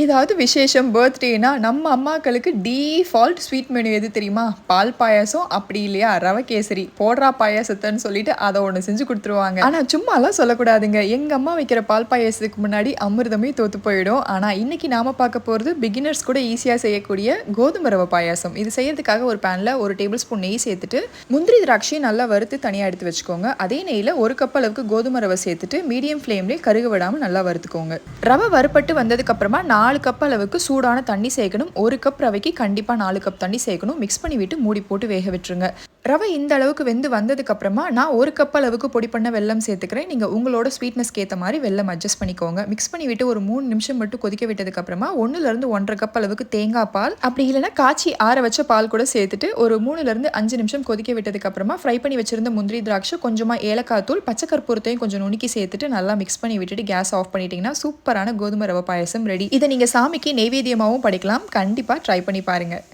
ஏதாவது விசேஷம் பர்த்டேனா நம்ம அம்மாக்களுக்கு டீஃபால்ட் ஸ்வீட் மெனு எது தெரியுமா? பால் பாயாசம் அப்படி இல்லையா? ரவை கேசரி போடுறா பாயாசத்தைன்னு சொல்லிட்டு அதை ஒன்று செஞ்சு கொடுத்துருவாங்க. ஆனால் சும்மாலாம் சொல்லக்கூடாதுங்க. எங்கள் அம்மா வைக்கிற பால் பாயாசத்துக்கு முன்னாடி அமிர்தமே தோத்து போயிடும். ஆனால் இன்னைக்கு நாம பார்க்க போகிறது பிகினர்ஸ் கூட ஈஸியாக செய்யக்கூடிய கோதுமை ரவை பாயாசம். இது செய்யறதுக்காக ஒரு பேனில் ஒரு டேபிள் ஸ்பூன் நெய் சேர்த்துட்டு முந்திரி திராட்சையும் நல்லா வறுத்து தனியாக எடுத்து வச்சுக்கோங்க. அதே நெய்யில் ஒரு கப் அளவுக்கு கோதுமை ரவை சேர்த்துட்டு மீடியம் ஃப்ளேம்லேயே கருக விடாமல் நல்லா வறுத்துக்கோங்க. ரவை வறுப்பட்டு வந்ததுக்கு அப்புறமா நாலு கப் அளவுக்கு சூடான தண்ணி சேர்க்கணும். ஒரு கப் ரவைக்கு கண்டிப்பாக நாலு கப் தண்ணி சேர்க்கணும். மிக்ஸ் பண்ணி விட்டு மூடி போட்டு வேக விட்டுருங்க. ரவை இந்த அளவுக்கு வெந்து வந்ததுக்கு அப்புறமா நான் ஒரு கப் அளவுக்கு பொடி பண்ண வெல்லம் சேர்த்துக்கிறேன். நீங்கள் உங்களோட ஸ்வீட்னஸ்க்கு ஏற்ற மாதிரி வெல்லம் அட்ஜஸ்ட் பண்ணிக்கோங்க. மிக்ஸ் பண்ணி விட்டு ஒரு மூணு நிமிஷம் மட்டும் கொதிக்க விட்டதுக்கு அப்புறமா ஒன்றுலேருந்து ஒன்றரை கப் அளவுக்கு தேங்காய் பால் அப்படி இல்லைன்னா காய்ச்சி ஆற வச்ச பால் கூட சேர்த்துட்டு ஒரு மூணுலேருந்து அஞ்சு நிமிஷம் கொதிக்க விட்டதுக்கு அப்புறமா ஃப்ரை பண்ணி வச்சிருந்த முந்திரி திராட்சை கொஞ்சமாக ஏலக்காய் தூள் பச்சை கற்பூரத்தையும் கொஞ்சம் நுணுக்கி சேர்த்துட்டு நல்லா மிக்ஸ் பண்ணி விட்டுட்டு கேஸ் ஆஃப் பண்ணிட்டீங்கன்னா சூப்பரான கோதுமை ரவை பாயசம் ரெடி இதை நீங்கள் சாமிக்கு நெய்வேத்தியமாகவும் படிக்கலாம். கண்டிப்பாக ட்ரை பண்ணி பாருங்கள்